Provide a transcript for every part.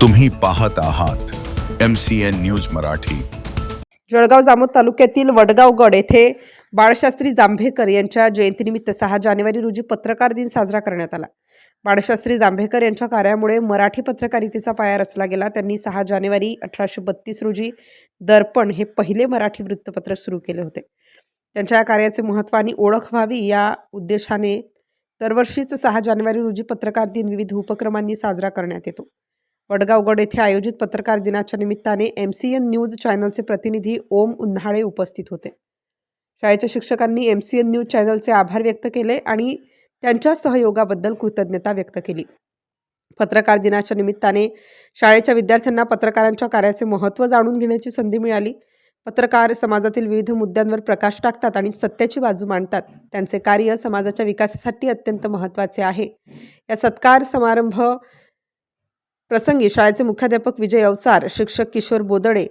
तुम्ही पाहत आहात M C N news Marathi. Jalgaon Jamod तालुक्यातील वडगावगड येथे बाळशास्त्री जांभेकर यांच्या जयंतीनिमित्त सहा जानेवारी रोजी पत्रकार दिन साजरा करण्यात आला. बाळशास्त्री जांभेकर यांच्या कार्यामुळे मराठी पत्रकारितेचा पाया रचला गेला. त्यांनी सहा जानेवारी अठराशे बत्तीस रोजी दर्पण हे पहिले मराठी वृत्तपत्र सुरू केले होते. त्यांच्या या कार्याचे महत्त्व आणि ओळख व्हावी या उद्देशाने दरवर्षीच सहा जानेवारी रोजी पत्रकार दिन विविध उपक्रमांनी साजरा करण्यात येतो. वडगावगड येथे आयोजित पत्रकार दिनाच्या निमित्ताने एम सी एन न्यूज चॅनलचे प्रतिनिधी ओम उन्हाळे उपस्थित होते. शाळेच्या शिक्षकांनी एम सी एन न्यूज चॅनलचे आभार व्यक्त केले आणि त्यांच्या सहयोगाबद्दल कृतज्ञता व्यक्त केली. पत्रकार दिनाच्या निमित्ताने शाळेच्या विद्यार्थ्यांना पत्रकारांच्या कार्याचे महत्त्व जाणून घेण्याची संधी मिळाली. पत्रकार समाजातील विविध मुद्द्यांवर प्रकाश टाकतात आणि सत्याची बाजू मांडतात. त्यांचे कार्य समाजाच्या विकासासाठी अत्यंत महत्त्वाचे आहे. या सत्कार समारंभ प्रसंगी शाळेचे मुख्याध्यापक विजय अवचार शिक्षक किशोर बोदडे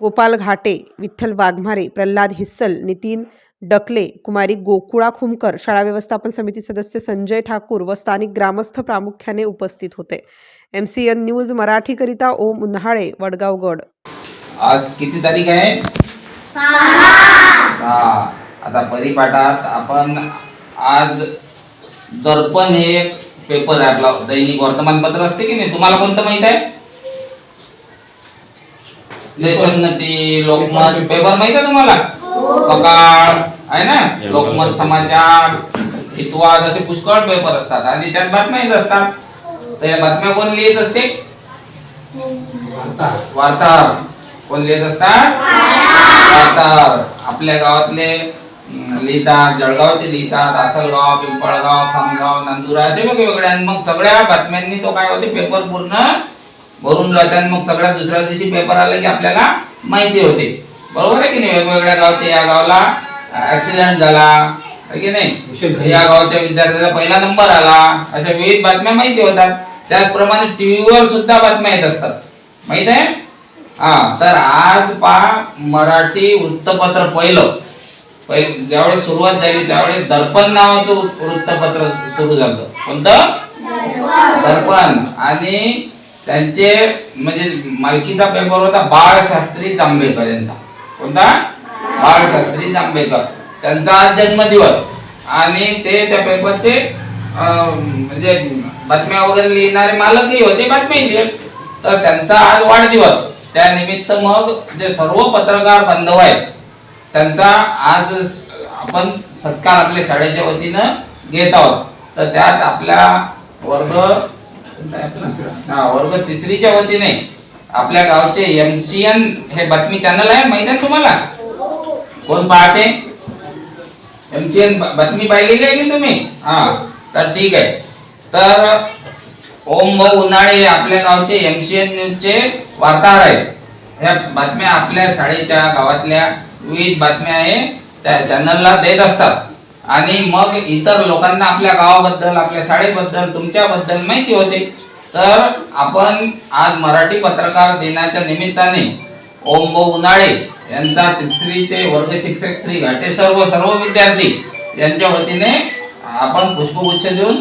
गोपाल घाटे विठ्ठल वाघमारे प्रल्हाद हिस्सल नितीन डकले कुमारी गोकुळा खुमकर शाळा व्यवस्थापन समिती सदस्य संजय ठाकूर व स्थानिक ग्रामस्थ प्रामुख्याने उपस्थित होते. एम सी एन न्यूज मराठीकरिता ओम उन्हाळे वडगावगड आज किती तारीख आहे? आता परिपाठात आपण आज दर्पण हे एक पेपर आपला दैनिक वर्तमानपत्र असते की नाही? तुम्हाला कोणतं माहीत आहे? देशोन्नती लोकमत पेपर माहीत आहे तुम्हाला? सकाळ आहे ना? लोकमत समाचार हितवाद असे पुष्कळ पेपर असतात. आणि त्यात बातम्या येत असतात. तर या बातम्या कोण लिहित असते? वार्ताहर. कोण लिहित असतात? वार्ताहर. आपल्या गावातले लिहितात जळगावचे लिहितात आसलगाव पिंपळगाव खामगाव नांदुरा असे वेगवेगळे आणि मग सगळ्या बातम्यांनी तो काय होते पेपर पूर्ण भरून जाते आणि मग सगळ्यात दुसऱ्या दिवशी पेपर आला की आपल्याला माहिती होते. बरोबर आहे की नाही? वेगवेगळ्या गावचे या गावाला ऍक्सिडेंट झाला आहे की नाही? या गावच्या विद्यार्थ्याचा पहिला नंबर आला अशा विविध बातम्या माहिती होतात. त्याचप्रमाणे टीव्हीवर सुद्धा बातम्या येत असतात. माहीत आहे? हा तर आज पहा मराठी वृत्तपत्र पहिलं. पहिले ज्यावेळेस सुरुवात झाली त्यावेळेस दर्पण नावाचं वृत्तपत्र सुरू झालं. कोणतं? दर्पण. आणि त्यांचे म्हणजे मालकीचा पेपर होता बाळशास्त्री जांभेकर यांचा कोणता? बाळशास्त्री. जांभेकर. त्यांचा आज जन्मदिवस. आणि ते त्या पेपरचे म्हणजे बातम्या वगैरे लिहिणारे मालकही होते लिहित. तर त्यांचा आज वाढदिवस. त्यानिमित्त मग जे सर्व पत्रकार बांधव आहेत त्यांचा आज आपण सत्कार आपल्या शाळेच्या वतीनं घेत आहोत. तर त्यात आपल्या वर्ग हा वर्ग तिसरीच्या वतीने आपल्या गावचे एम सी एन हे बातमी चॅनल आहे. माहिती आहे तुम्हाला? कोण पाहते? एम सी एन बातमी पाहिलेली आहे की तुम्ही? हा तर ठीक आहे. तर ओम भाऊ उन्हाळे आपल्या गावचे एम सी एन न्यूजचे वार्ताहर आहेत. ह्या बातम्या आपल्या शाळेच्या गावातल्या विविध बातम्या आहे. त्या चॅनलला देत असतात. आणि मग इतर लोकांना आपल्या गावाबद्दल आपल्या शाळेबद्दल तुमच्याबद्दल माहिती होते. तर आपण आज मराठी पत्रकार दिनाच्या निमित्ताने ओम भाऊ उन्हाळे यांचा तिसरीचे वर्ग शिक्षक श्री घाटे सर्व सर्व विद्यार्थी यांच्या वतीने आपण पुष्पगुच्छ देऊन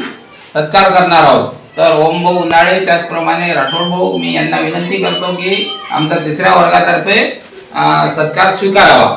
सत्कार करणार आहोत. तर ओम भाऊ उन्हाळे त्याचप्रमाणे राठोड भाऊ मी यांना विनंती करतो की आमचा तिसऱ्या वर्गातर्फे सत्कार स्वीकारावा.